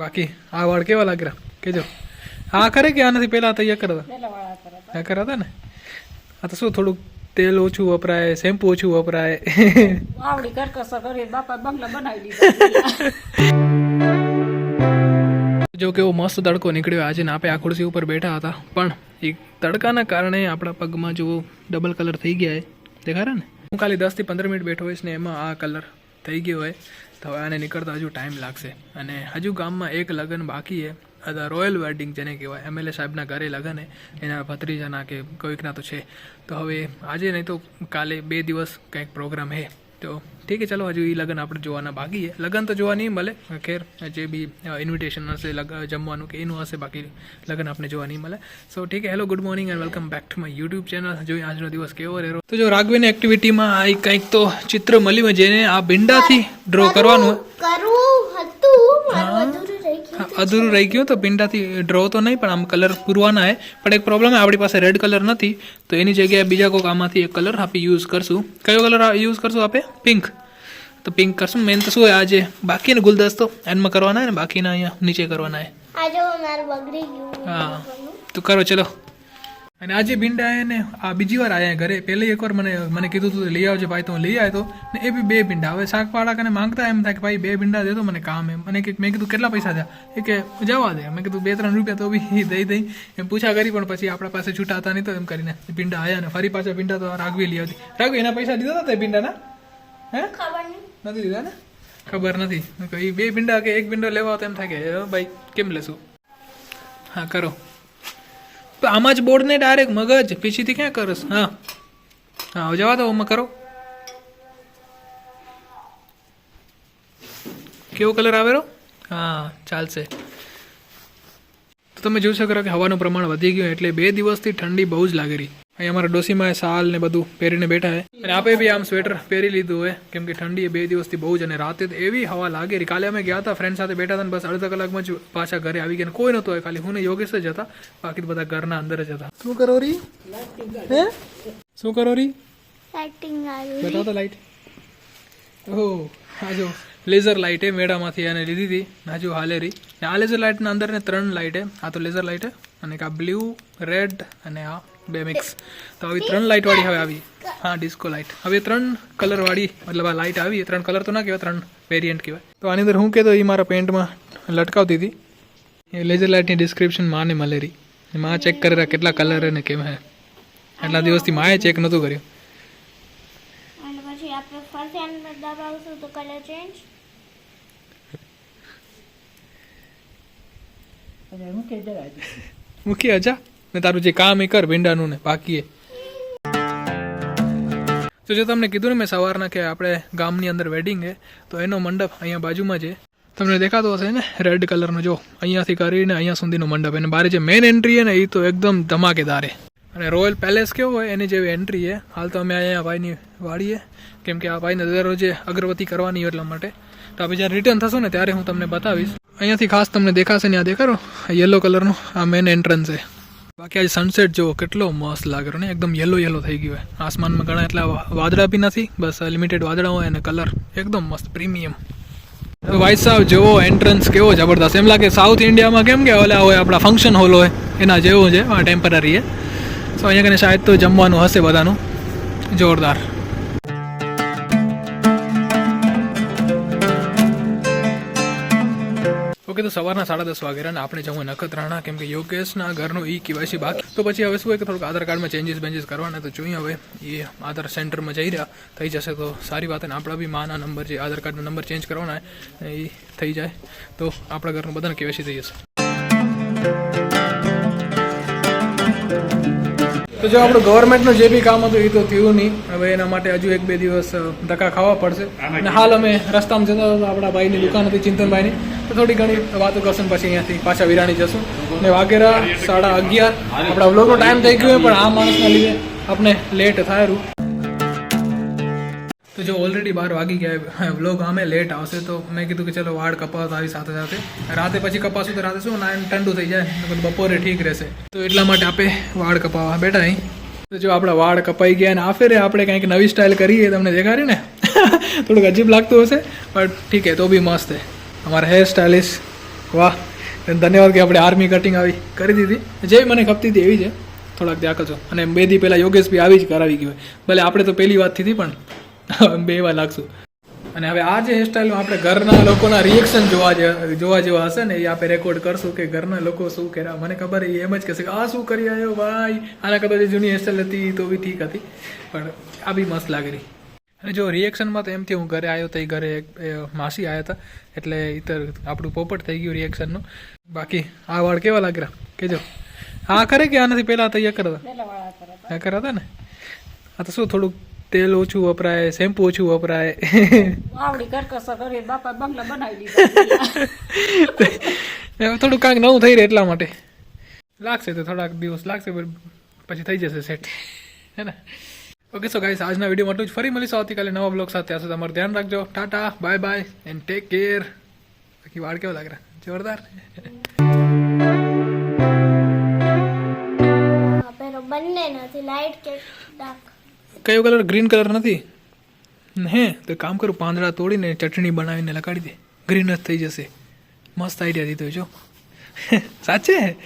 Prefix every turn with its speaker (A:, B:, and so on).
A: બાકી આ વાળ કેવા લાગ્યા કેજો. આ કરે કે આનાથી પહેલા તૈયાર કરતા
B: પેલા વાળા
A: આ કરતા હતા ને? આ તો શું થોડુંક તેલ ઓછું વપરાય શેમ્પુ ઓછું વપરાય.
B: આવડી કરકસર કરી બાપા બંગલા બનાવી દીધા.
A: જો કેવો મસ્ત તડકો નીકળ્યો આજે ને આપણે આ ખુરશી ઉપર બેઠા હતા. પણ એ તડકાના કારણે આપણા પગમાં જો ડબલ કલર થઈ ગયા છે. દેખાડે ને? હું ખાલી દસથી પંદર મિનિટ બેઠો હોઈશ ને એમાં આ કલર થઈ ગયો હોય. તો હવે આને નીકળતા હજુ ટાઈમ લાગશે. અને હજુ ગામમાં એક લગ્ન બાકી છે. અથવા રોયલ વેડિંગ જેને કહેવાય. એમએલએ સાહેબના ઘરે લગ્ન એના ભત્રીજાના કે કોઈકના તો છે. તો હવે આજે નહીં તો કાલે બે દિવસ કંઈક પ્રોગ્રામ છે. તો ઠીક છે ચલો હજુ એ લગ્ન આપણે જોવાના બાકી છે. લગ્ન તો જોવા નહીં મળે. ખેર જે બી ઇન્વિટેશન હશે જમવાનું કે એનું હશે બાકી લગ્ન આપણે જોવા નહીં મળે. સો ઠીક hello good morning and welcome back to my YouTube channel જોઈ આજનો દિવસ કેવો રહ્યો? તો જો રાઘવીની એક્ટિવિટીમાં આ કંઈક તો ચિત્ર મળ્યું જેને આ બિંડાથી ડ્રો કરવાનું
C: અધૂરું રહી ગયું
A: તો પિંડાથી ડ્રો તો નહીં પણ આમ કલર પૂરવાના હે. પણ એક પ્રોબ્લેમ આપણી પાસે રેડ કલર નથી. તો એની જગ્યાએ બીજા કોઈક આમાંથી એક કલર આપણે યુઝ કરશું. કયો કલર યુઝ કરશું આપે? પિંક તો પિંક કરશું. મેન તો શું હોય આજે બાકીને ગુલદસ્તો? એન્ડમાં કરવાના હે ને? બાકીના અહીંયા નીચે કરવાના હે. હા. તો કરો ચલો. અને આજે ભીંડા આયા ને આ બીજી વાર આયા ઘરે. પહેલી એકવાર મને મને કીધું તું લઈ આવજો ભાઈ તો હું લઈ આવ્યો તો. ને એ બી બે ભીંડા. હવે શાકવાળા કને માંગતા એમ થાય કે ભાઈ બે ભીંડા દેતો મને કામ એમ. મને મેં કીધું કેટલા પૈસા થયા? એ કે જવા દે. મેં કીધું બે ત્રણ રૂપિયા તો બી દઈ દઈ. એમ પૂછા કરી પણ પછી આપણા પાસે છૂટા હતા નહીં તો એમ કરીને ભીંડા આવ્યા ને ફરી પાછા ભીંડા તો રાઘવી લઈ આવતી. રાઘવી એના પૈસા દીધા હતા ભીંડાના? હે? નથી દીધા ને? ખબર નથી. બે ભીંડા કે એક ભીંડો લેવા તો એમ થાય કે "એ ભાઈ કેમ લેશું? હા કરો. તો આમાં જ બોર્ડ ને ડાયરેક્ટ મગજ, પીછીથી ક્યાં કરસ હા. હા જવા દો, આમાં કરો. કેવો કલર આવેલો હા, ચાલશે. તો તમે જોઈ શકો કે હવાનું પ્રમાણ વધી ગયું, એટલે બે દિવસથી ઠંડી બહુ જ લાગેલી અહીં અમારા ડોસીમાં શાલ ને બધું પહેરીને બેઠા છે. અને આપે બી આમ સ્વેટર પહેરી લીધું હોય કેમ કે ઠંડી એ બે દિવસથી બહુ જ અને રાતે તો એવી હવા લાગે રહી. કાલે અમે ગયા હતા ફ્રેન્ડ સાથે બેઠા હતા ને બસ અડધા કલાકમાં જ પાછા ઘરે આવી ગયા. કોઈ નહોતું ખાલી હું ને યોગેશ જ હતા બાકી બધા ઘરના અંદર જ હતા. શું કરો રી? હે? શું કરો રી? બતાવો તો લાઈટ ઓહો હાજો લેઝર લાઇટ એ મેળામાંથી એને લીધી હતી. નાજુ હાલે રી. આ લેઝર લાઇટના અંદર ને ત્રણ લાઇટ હે આ તો લેઝર લાઇટ હે. અને એક આ બ્લુ રેડ અને આ બે મિક્સ તો આવી ત્રણ લાઇટ વાળી હવે આવી. હા ડિસ્કો લાઇટ હવે ત્રણ કલર વાળી મતલબ આ લાઇટ આવી ત્રણ કલર તો ના કહેવાય ત્રણ વેરિયન્ટ કહેવાય. તો આની અંદર હું કહેતો એ મારા પેન્ટમાં લટકાવતી હતી. એ લેઝર લાઇટની ડિસ્ક્રિપ્શન માને મળે મા માં ચેક કરેલા કેટલા કલર અને કેમ હે. એટલા દિવસથી માએ ચેક નહોતું કર્યું.
C: અને પછી આપણે ફરતી અંદર દબાવશું તો કલર ચેન્જ
B: અને હું કે.
A: મૂકી અજા ને તારું જે કામ એ કર, ભીંડાનું ને બાકી તો જો તમને કીધું ને મેં સવારના કે આપણે ગામની અંદર વેડિંગ છે તો એનો મંડપ અહીંયા બાજુમાં છે. તમને દેખાતો હશે ને રેડ કલરનો જો. અહીંયાથી કરીને અહીંયા સુધીનો મંડપ. એને બારે જે મેઇન એન્ટ્રી છે ને એ તો એકદમ ધમાકેદાર છે અને રોયલ પેલેસ કેવો હોય, એની જેવી એન્ટ્રી છે હાલ તો અમે અહીંયા ભાઈની વાળીએ કેમ કે આ ભાઈને દરરોજે અગરબત્તી કરવાની એટલા માટે. તો આપણે જ્યારે રિટર્ન થશું ને, ત્યારે હું તમને બતાવીશ. અહીંયાથી ખાસ તમને દેખાશે ને આ દેખાડો? યલો કલરનો આ મેન એન્ટ્રન્સ છે બાકી આજે સનસેટ જુઓ, કેટલો મસ્ત લાગે ને? એકદમ યલો યલો થઈ ગયો હોય આસમાનમાં ઘણા એટલા વાદળા બી નથી, બસ લિમિટેડ વાદળા હોય અને કલર એકદમ મસ્ત પ્રીમિયમ ભાઈ સાહેબ જેવો એન્ટ્રન્સ કેવો જબરદસ્ત. એમ લાગે સાઉથ ઇન્ડિયામાં કેમ કે ઓલા હોય, આપણા ફંક્શન હોલ હોય, એના જેવું છે, આ ટેમ્પરરી છે સો અહીંયા કને શાયદ તો જમવાનું હશે બધાનું. જોરદાર. તો સવારના સાડા દસ વાગે અને આપણે જવું નખત્રાણા, કેમ કે યોગેશના ઘરનું ઈ કેવાયસી બાકી. તો પછી હવે શું હોય કે થોડુંક આધાર કાર્ડમાં ચેન્જીસ બેન્જીસ કરવાના, તો જોઈએ હવે એ આધાર સેન્ટરમાં જઈ રહ્યા, થઈ જશે તો સારી વાત અને આપણા બી માના નંબર જે આધાર કાર્ડનો નંબર ચેન્જ કરવાના એ થઈ જાય. તો આપણા ઘરનું બધાને કેવાયસી થઈ જશે. તો જો આપણું ગવર્મેન્ટનું જે બી કામ હતું એ તો થયું નહીં. હવે એના માટે હજુ એક બે દિવસ ધક્કા ખાવા પડશે. અને હાલ અમે રસ્તામાં જતા હતા આપણા ભાઈની દુકાન હતી, ચિંતનભાઈની. તો થોડી ઘણી વાતો કરશું પછી અહીંયાથી પાછા વિરાણી જશું. ને વાગેરા સાડા અગિયાર. આપણા વ્લોગનો ટાઈમ થઈ ગયો પણ આ માણસના લીધે આપણે લેટ થાય જો ઓલરેડી બાર વાગી ગયા વ્લોગ અમે લેટ આવશે તો મેં કીધું કે ચલો વાળ કપાસ આવી સાથે સાથે રાતે પછી કપાસું તો રાતે શું ના ઠંડુ થઈ જાય બપોરે ઠીક રહેશે તો એટલા માટે આપે વાળ કપાવવા બેટા અહીં. તો જો આપણા વાળ કપાઈ ગયા અને આ ફેરે આપણે કંઈક નવી સ્ટાઇલ કરીએ તમને દેખાડી ને? થોડુંક અજીબ લાગતું હશે પણ ઠીક હે, તો બી મસ્ત હે. અમારા હેર સ્ટાઇલિસ્ટ વાહ ધન્યવાદ કે આપણે આર્મી કટિંગ આવી કરી દીધી. જે મને ખપતી હતી એવી છે. થોડાક ત્યાં કરજો અને બે દી પહેલાં યોગેશ બી આવી જ કરાવી ગયો ભલે આપણે તો પહેલી વાતથી પણ. બે વાર લાગશું. અને હવે આ જે હેરસ્ટાઈલમાં આપણે ઘરના લોકોના રિએક્શન જોવા જોવા જેવા હશે ને એ આપણે રેકોર્ડ કરશું કે ઘરના લોકો શું કર્યા. મને ખબર એ એમ જ કહેશે કે આ શું કરી આવ્યો ભાઈ? આના કરતાં જે જૂની હેરસ્ટાઈલ હતી તો બી ઠીક હતી. પણ આ બી મસ્ત લાગેલી અને જો રિએક્શનમાં તો એમથી હું ઘરે આવ્યો તો એ ઘરે માસી આવ્યા હતા. એટલે ઇતર આપણું પોપટ થઈ ગયું રિએક્શનનું બાકી આ વાળ કેવા લાગ્યા? કેજો. હા ખરે કે આનાથી પહેલાં તૈયાર કરતા? કર્યા હતા ને? આ તો શું થોડુંક તેલ ઓછું વપરાય શેમ્પુ ઓછું વપરાય.
B: આવડી કરકસર કરી બાપા બંગલા બનાવી દીધા.
A: થોડું કાંઈક નવું થઈ રહે એટલા માટે. લાગશે તો થોડાક દિવસ લાગશે પછી થઈ જશે સેટ હે ને? ઓકે સો ગાઈસ આજના વીડિયો માટે જ. ફરી મળીશું આવતીકાલે નવા બ્લોગ સાથે. ત્યાં સુધી તમારું ધ્યાન રાખજો. Tata bye bye and take care બાકી વાળ કેવો લાગે જોરદાર.
C: બંને નથી લાઈટ કે ડાર્ક
A: કયો કલર? ગ્રીન કલર નથી? હે, તો કામ કરું, પાંદડા તોડીને ચટણી બનાવીને લગાડી દે. ગ્રીન જ થઈ જશે. મસ્ત આઈડિયા દીધો જો સાચે?